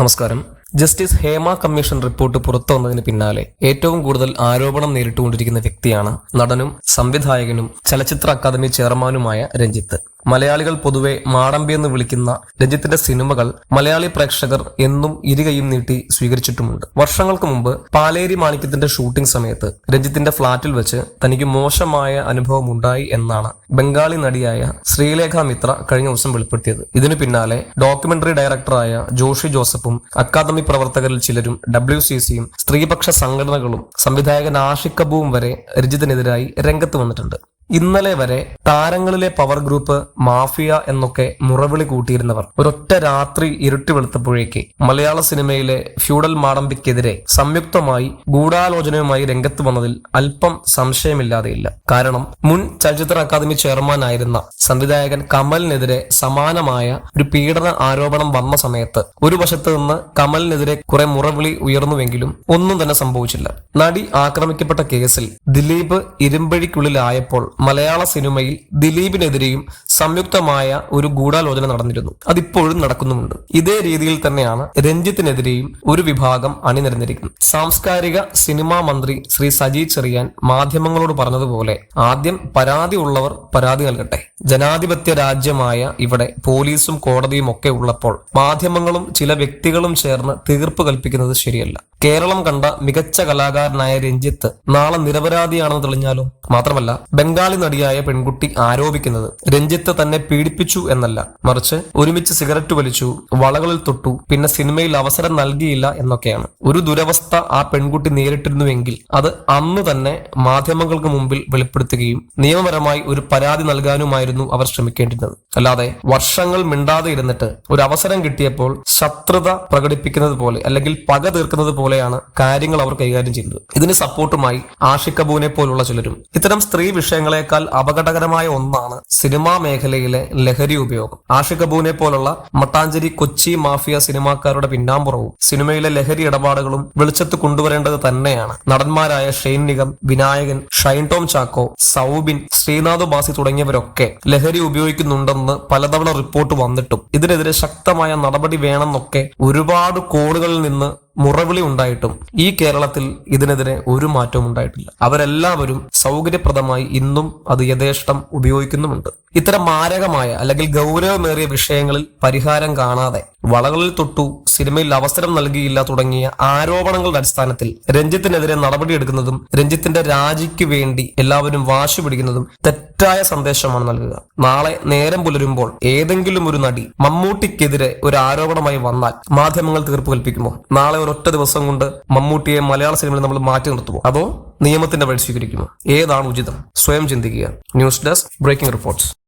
നമസ്കാരം. Justice Hema commission report പുറത്തു വന്നതിന് പിന്നാലെ ഏറ്റവും കൂടുതൽ ആരോപണം നേരിട്ടുകൊണ്ടിരിക്കുന്ന വ്യക്തിയാണ് നടനും സംവിധായകനും ചലച്ചിത്ര അക്കാദമി ചെയർമാനുമായ രഞ്ജിത്ത്. മലയാളികൾ പൊതുവെ മാടമ്പി എന്ന് വിളിക്കുന്ന രഞ്ജിത്തിന്റെ സിനിമകൾ മലയാളി പ്രേക്ഷകർ എന്നും ഇരുകയും നീട്ടി സ്വീകരിച്ചിട്ടുമുണ്ട്. വർഷങ്ങൾക്ക് മുമ്പ് പാലേരി മാണിക്യത്തിന്റെ ഷൂട്ടിംഗ് സമയത്ത് രഞ്ജിത്തിന്റെ ഫ്ളാറ്റിൽ വെച്ച് തനിക്ക് മോശമായ അനുഭവം ഉണ്ടായി എന്നാണ് ബംഗാളി നടിയായ ശ്രീലേഖ മിത്ര കഴിഞ്ഞ ദിവസം വെളിപ്പെടുത്തിയത്. ഇതിനു പിന്നാലെ ഡോക്യുമെന്ററി ഡയറക്ടറായ ജോഷി ജോസഫും അക്കാദമി പ്രവർത്തകരിൽ ചിലരും ഡബ്ല്യു സി സിയും സ്ത്രീപക്ഷ സംഘടനകളും സംവിധായകൻ ആഷിഖ് കബൂവും വരെ രഞ്ജിത്തിനെതിരായി രംഗത്ത് വന്നിട്ടുണ്ട്. ഇന്നലെ വരെ താരങ്ങളിലെ പവർ ഗ്രൂപ്പ് മാഫിയ എന്നൊക്കെ മുറവിളി കൂട്ടിയിരുന്നവർ. ഒരൊറ്റ രാത്രി ഇരുട്ടി വെളുത്തപ്പോഴേക്ക് മലയാള സിനിമയിലെ ഫ്യൂഡൽ മാടമ്പിക്കെതിരെ സംയുക്തമായി ഗൂഢാലോചനയുമായി രംഗത്ത് വന്നതിൽ അല്പം സംശയമില്ലാതെയില്ല. കാരണം മുൻ ചലച്ചിത്ര അക്കാദമി ചെയർമാൻ ആയിരുന്ന സംവിധായകൻ കമലിനെതിരെ സമാനമായ ഒരു പീഡന ആരോപണം വന്ന സമയത്ത് ഒരു വശത്ത് നിന്ന് കമലിനെതിരെ കുറെ മുറവിളി ഉയർന്നുവെങ്കിലും ഒന്നും തന്നെ സംഭവിച്ചില്ല. നടി ആക്രമിക്കപ്പെട്ട കേസിൽ ദിലീപ് ഇരുമ്പഴിക്കുള്ളിലായപ്പോൾ മലയാള സിനിമയിൽ ദിലീപിനെതിരെയും സംയുക്തമായ ഒരു ഗൂഢാലോചന നടന്നിരുന്നു. അതിപ്പോഴും നടക്കുന്നുമുണ്ട്. ഇതേ രീതിയിൽ തന്നെയാണ് രഞ്ജിത്തിനെതിരെയും ഒരു വിഭാഗം അണിനിരന്നിരിക്കുന്നത്. സാംസ്കാരിക സിനിമാ മന്ത്രി ശ്രീ സജി ചെറിയാൻ മാധ്യമങ്ങളോട് പറഞ്ഞതുപോലെ ആദ്യം പരാതി ഉള്ളവർ പരാതി നൽകട്ടെ. ജനാധിപത്യ രാജ്യമായ ഇവിടെ പോലീസും കോടതിയും ഒക്കെ ഉള്ളപ്പോൾ മാധ്യമങ്ങളും ചില വ്യക്തികളും ചേർന്ന് തീർപ്പ് കൽപ്പിക്കുന്നത് ശരിയല്ല. കേരളം കണ്ട മികച്ച കലാകാരനായ രഞ്ജിത്ത് നാളെ നിരപരാധിയാണെന്ന് തെളിഞ്ഞാലും മാത്രമല്ല ബംഗാളി നടിയായ പെൺകുട്ടി ആരോപിക്കുന്നത് രഞ്ജിത്ത് തന്നെ പീഡിപ്പിച്ചു എന്നല്ല. മറിച്ച് ഒരുമിച്ച് സിഗരറ്റ് വലിച്ചു വളകളിൽ തൊട്ടു പിന്നെ സിനിമയിൽ അവസരം നൽകിയില്ല എന്നൊക്കെയാണ്. ഒരു ദുരവസ്ഥ ആ പെൺകുട്ടി നേരിട്ടിരുന്നുവെങ്കിൽ അത് അന്ന് തന്നെ മാധ്യമങ്ങൾക്ക് മുമ്പിൽ വെളിപ്പെടുത്തുകയും നിയമപരമായി ഒരു പരാതി നൽകാനുമായിരുന്നു അവർ ശ്രമിക്കേണ്ടിരുന്നത്. അല്ലാതെ വർഷങ്ങൾ മിണ്ടാതെ ഇരുന്നിട്ട് ഒരു അവസരം കിട്ടിയപ്പോൾ ശത്രുത പ്രകടിപ്പിക്കുന്നത് പോലെ അല്ലെങ്കിൽ പക തീർക്കുന്നത് പോലെയാണ് കാര്യങ്ങൾ അവർ കൈകാര്യം ചെയ്യുന്നത്. ഇതിന് സപ്പോർട്ടുമായി ആഷിഖ് കപൂറിനെ പോലുള്ള ചിലരും. ഇത്തരം സ്ത്രീ വിഷയങ്ങളെക്കാൾ അപകടകരമായ ഒന്നാണ് സിനിമാ മേഖലയിലെ ലഹരി ഉപയോഗം. ആഷിഖ് കപൂറിനെ പോലുള്ള മട്ടാഞ്ചേരി കൊച്ചി മാഫിയ സിനിമാക്കാരുടെ പിന്നാമ്പുറവും സിനിമയിലെ ലഹരി ഇടപാടുകളും വെളിച്ചത്ത് കൊണ്ടുവരേണ്ടത് തന്നെയാണ്. നടന്മാരായ ഷെയ്ൻ നിഗം വിനായകൻ ഷൈൻ ടോം ചാക്കോ സൗബിൻ ശ്രീനാഥ് ബാസി തുടങ്ങിയവരൊക്കെ ലഹരി ഉപയോഗിക്കുന്നുണ്ടെന്ന് പലതവണ റിപ്പോർട്ട് വന്നിട്ടും ഇതിനെതിരെ ശക്തമായ നടപടി വേണമെന്നൊക്കെ ഒരുപാട് കോളുകളിൽ നിന്ന് മുറവിളി ഉണ്ടായിട്ടും ഈ കേരളത്തിൽ ഇതിനെതിരെ ഒരു മാറ്റവും ഉണ്ടായിട്ടില്ല. അവരെല്ലാവരും സൗകര്യപ്രദമായി ഇന്നും അത് യഥേഷ്ടം ഉപയോഗിക്കുന്നുമുണ്ട്. ഇത്തരം മാരകമായ അല്ലെങ്കിൽ ഗൗരവമേറിയ വിഷയങ്ങളിൽ പരിഹാരം കാണാതെ വളകളിൽ തൊട്ടു സിനിമയിൽ അവസരം നൽകിയില്ല തുടങ്ങിയ ആരോപണങ്ങളുടെ അടിസ്ഥാനത്തിൽ രഞ്ജിത്തിനെതിരെ നടപടിയെടുക്കുന്നതും രഞ്ജിത്തിന്റെ രാജിക്ക് വേണ്ടി എല്ലാവരും വാശി പിടിക്കുന്നതും തെറ്റായ സന്ദേശമാണ് നൽകുക. നാളെ നേരം പുലരുമ്പോൾ ഏതെങ്കിലും ഒരു നടി മമ്മൂട്ടിക്കെതിരെ ഒരു ആരോപണമായി വന്നാൽ മാധ്യമങ്ങൾ തീർപ്പ് കൽപ്പിക്കുമോ? നാളെ ഒരൊറ്റ ദിവസം കൊണ്ട് മമ്മൂട്ടിയെ മലയാള സിനിമയിൽ നമ്മൾ മാറ്റി നിർത്തുമോ? അതോ നിയമത്തിന്റെ വഴി സ്വീകരിക്കുമോ? ഏതാണ് ഉചിതം? സ്വയം ചിന്തിക്കുക. News desk breaking reports.